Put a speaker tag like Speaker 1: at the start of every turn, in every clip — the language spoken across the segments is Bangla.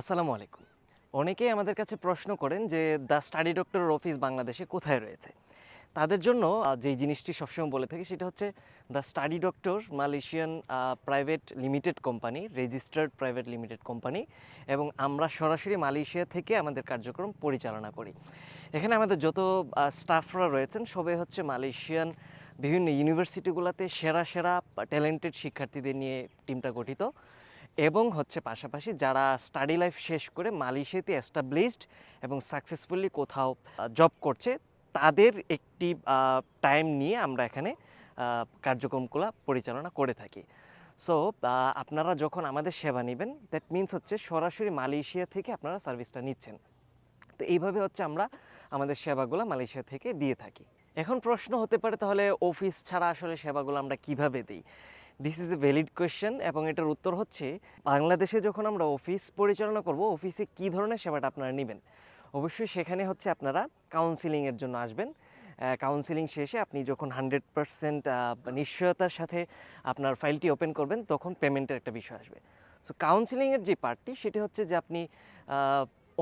Speaker 1: আসসালামু আলাইকুম। অনেকেই আমাদের কাছে প্রশ্ন করেন যে, দ্য স্টাডি ডক্টরের অফিস বাংলাদেশে কোথায় রয়েছে? তাদের জন্য যেই জিনিসটি সবসময় বলে থাকি সেটা হচ্ছে, the study doctor Malaysian private limited company, registered private limited company, এবং আমরা সরাসরি মালয়েশিয়া থেকে আমাদের কার্যক্রম পরিচালনা করি। এখানে আমাদের যত স্টাফরা রয়েছেন, সবাই হচ্ছে মালয়েশিয়ান, বিভিন্ন ইউনিভার্সিটিগুলোতে সেরা সেরা ট্যালেন্টেড শিক্ষার্থীদের নিয়ে টিমটা গঠিত। এবং হচ্ছে পাশাপাশি যারা স্টাডি লাইফ শেষ করে মালয়েশিয়াতে এস্টাবলিশড এবং সাকসেসফুলি কোথাও জব করছে, তাদের একটি টাইম নিয়ে আমরা এখানে কার্যক্রমগুলো পরিচালনা করে থাকি। সো আপনারা যখন আমাদের সেবা নেবেন দ্যাট মিন্স হচ্ছে সরাসরি মালয়েশিয়া থেকে আপনারা সার্ভিসটা নিচ্ছেন। তো এইভাবে হচ্ছে আমরা আমাদের সেবাগুলো মালয়েশিয়া থেকে দিয়ে থাকি। এখন প্রশ্ন হতে পারে তাহলে অফিস ছাড়া আসলে সেবাগুলো আমরা কীভাবে দিই? This is a valid question এবং এটার উত্তর হচ্ছে, বাংলাদেশে যখন আমরা অফিস পরিচালনা করব, অফিসে কী ধরনের সেবাটা আপনারা নেবেন? অবশ্যই সেখানে হচ্ছে আপনারা কাউন্সিলিংয়ের জন্য আসবেন। কাউন্সিলিং শেষে আপনি যখন হান্ড্রেড পারসেন্ট নিশ্চয়তার সাথে আপনার ফাইলটি ওপেন করবেন, তখন পেমেন্টের একটা বিষয় আসবে। সো কাউন্সিলিংয়ের যে পার্টটি সেটি হচ্ছে যে আপনি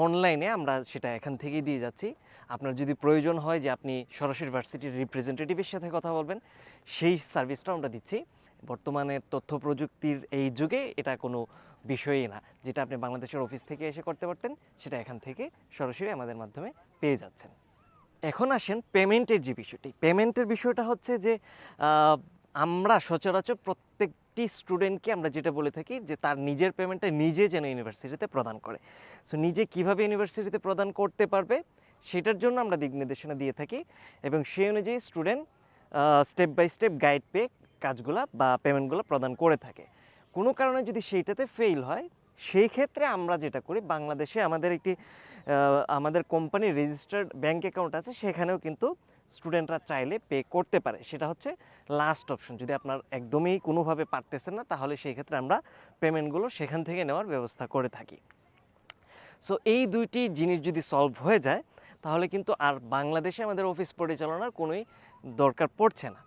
Speaker 1: অনলাইনে আমরা সেটা এখান থেকেই দিয়ে যাচ্ছি। আপনার যদি প্রয়োজন হয় যে আপনি সরাসরি ভার্সিটির রিপ্রেজেন্টেটিভের সাথে কথা বলবেন, সেই সার্ভিসটা আমরা দিচ্ছি। বর্তমানে তথ্য প্রযুক্তির এই যুগে এটা কোনো বিষয়ই না। যেটা আপনি বাংলাদেশের অফিস থেকে এসে করতে পারতেন, সেটা এখান থেকে সরাসরি আমাদের মাধ্যমে পেয়ে যাচ্ছেন। এখন আসেন পেমেন্টের যে বিষয়টি। পেমেন্টের বিষয়টা হচ্ছে যে আমরা সচরাচর প্রত্যেকটি স্টুডেন্টকে আমরা যেটা বলে থাকি যে, তার নিজের পেমেন্টটা নিজে যেন ইউনিভার্সিটিতে প্রদান করে। সো, নিজে কীভাবে ইউনিভার্সিটিতে প্রদান করতে পারবে, সেটার জন্য আমরা দিক নির্দেশনা দিয়ে থাকি এবং সেই অনুযায়ী student step by step guide পেয়ে কাজগুলা বা পেমেন্টগুলো প্রদান করে থাকে। কোনো কারণে যদি সেইটাতে ফেল হয়, সেই ক্ষেত্রে আমরা যেটা করি, বাংলাদেশে আমাদের একটি আমাদের কোম্পানির রেজিস্টার্ড ব্যাঙ্ক অ্যাকাউন্ট আছে, সেখানেও কিন্তু স্টুডেন্টরা চাইলে পে করতে পারে। সেটা হচ্ছে লাস্ট অপশন যদি আপনার একদমই কোনোভাবে পারতেছেন না, তাহলে সেই ক্ষেত্রে আমরা পেমেন্টগুলো সেখান থেকে নেওয়ার ব্যবস্থা করে থাকি। সো এই দুইটি জিনিস যদি সলভ হয়ে যায়, তাহলে কিন্তু আর বাংলাদেশে আমাদের অফিস পরিচালনার কোনোই দরকার পড়ছে না।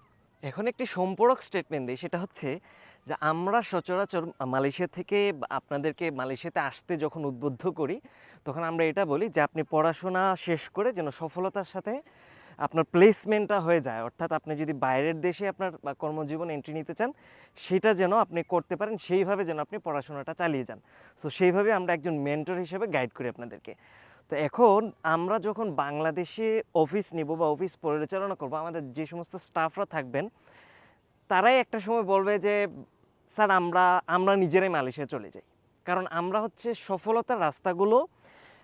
Speaker 1: এখন একটি সম্পূরক স্টেটমেন্ট দিই, সেটা হচ্ছে যে আমরা সচরাচর মালয়েশিয়া থেকে আপনাদেরকে মালয়েশিয়াতে আসতে যখন উদ্বুদ্ধ করি, তখন আমরা এটা বলি যে আপনি পড়াশোনা শেষ করে যেন সফলতার সাথে আপনার প্লেসমেন্টটা হয়ে যায়। অর্থাৎ আপনি যদি বাইরের দেশে আপনার কর্মজীবন এন্ট্রি নিতে চান, সেটা যেন আপনি করতে পারেন, সেইভাবে যেন আপনি পড়াশোনাটা চালিয়ে যান। সো সেইভাবে আমরা একজন মেন্টর হিসেবে গাইড করি আপনাদেরকে। তো এখন আমরা যখন বাংলাদেশে অফিস নিব বা অফিস পরিচালনা করব, আমাদের যে সমস্ত স্টাফরা থাকবেন, তারাই একটা সময় বলবে যে, স্যার, আমরা আমরা নিজেরাই মালয়েশিয়া চলে যাই। কারণ আমরা হচ্ছে সফলতার রাস্তাগুলো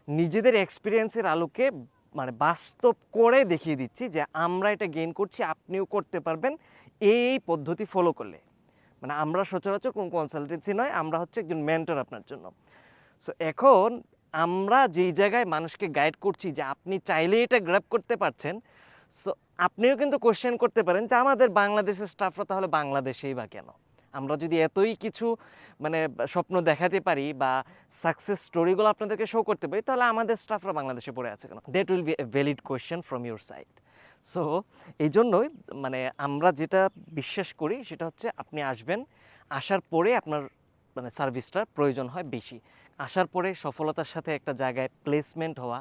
Speaker 1: নিজেদের এক্সপিরিয়েন্সের আলোকে মানে বাস্তব করে দেখিয়ে দিচ্ছি যে, আমরা এটা গেইন করছি, আপনিও করতে পারবেন। এই পদ্ধতি ফলো করলে। মানে আমরা সচরাচর কোনো কনসালটেন্সি নয়, আমরা হচ্ছে একজন মেন্টর আপনার জন্য। সো এখন আমরা যেই জায়গায় মানুষকে গাইড করছি যে আপনি চাইলে এটা গ্র্যাপ করতে পারছেন সো আপনিও কিন্তু কোশ্চেন করতে পারেন যে আমাদের বাংলাদেশের স্টাফরা তাহলে বাংলাদেশেই বা কেন? আমরা যদি এতই কিছু মানে স্বপ্ন দেখাতে পারি বা সাকসেস স্টোরিগুলো আপনাদেরকে শো করতে পারি, তাহলে আমাদের স্টাফরা বাংলাদেশে পড়ে আছে কেন? That will be a valid question from your side so এই জন্যই মানে আমরা যেটা বিশ্বাস করি সেটা হচ্ছে আপনি আসবেন, আসার পরে আপনার মানে সার্ভিসটার প্রয়োজন হয় বেশি। আসার পরে সফলতার সাথে একটা জায়গায় প্লেসমেন্ট হওয়া,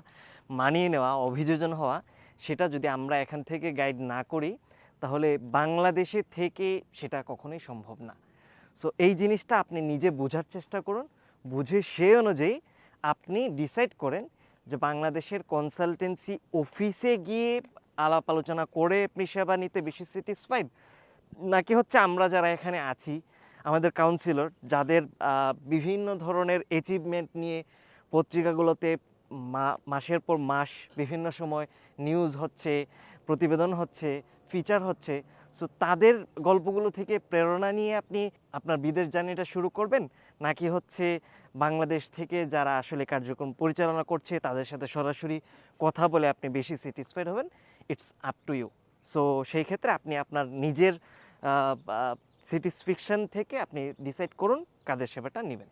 Speaker 1: মানিয়ে নেওয়া, অভিযোজন হওয়া, সেটা যদি আমরা এখান থেকে গাইড না করি, তাহলে বাংলাদেশে থেকে সেটা কখনোই সম্ভব না। সো এই জিনিসটা আপনি নিজে বোঝার চেষ্টা করুন, বুঝে সে অনুযায়ী আপনি ডিসাইড করেন যে বাংলাদেশের কনসালটেন্সি অফিসে গিয়ে আলাপ আলোচনা করে আপনি সেবা নিতে বেশি স্যাটিসফাইড নাকি হচ্ছে আমরা যারা এখানে আছি আমাদের কাউন্সিলর যাদের বিভিন্ন ধরনের অ্যাচিভমেন্ট নিয়ে পত্রিকাগুলোতে মাসের পর মাস বিভিন্ন সময় নিউজ হচ্ছে, প্রতিবেদন হচ্ছে ফিচার হচ্ছে সো তাদের গল্পগুলো থেকে প্রেরণা নিয়ে আপনি আপনার বিদেশ জার্নিটা শুরু করবেন? নাকি হচ্ছে বাংলাদেশ থেকে যারা আসলে কার্যক্রম পরিচালনা করছে, তাদের সাথে সরাসরি কথা বলে আপনি বেশি স্যাটিসফাইড হবেন? It's up to you so সেই ক্ষেত্রে আপনি আপনার নিজের স্যাটিসফ্যাকশন থেকে আপনি ডিসাইড করুন কাদের সেবাটা নেবেন।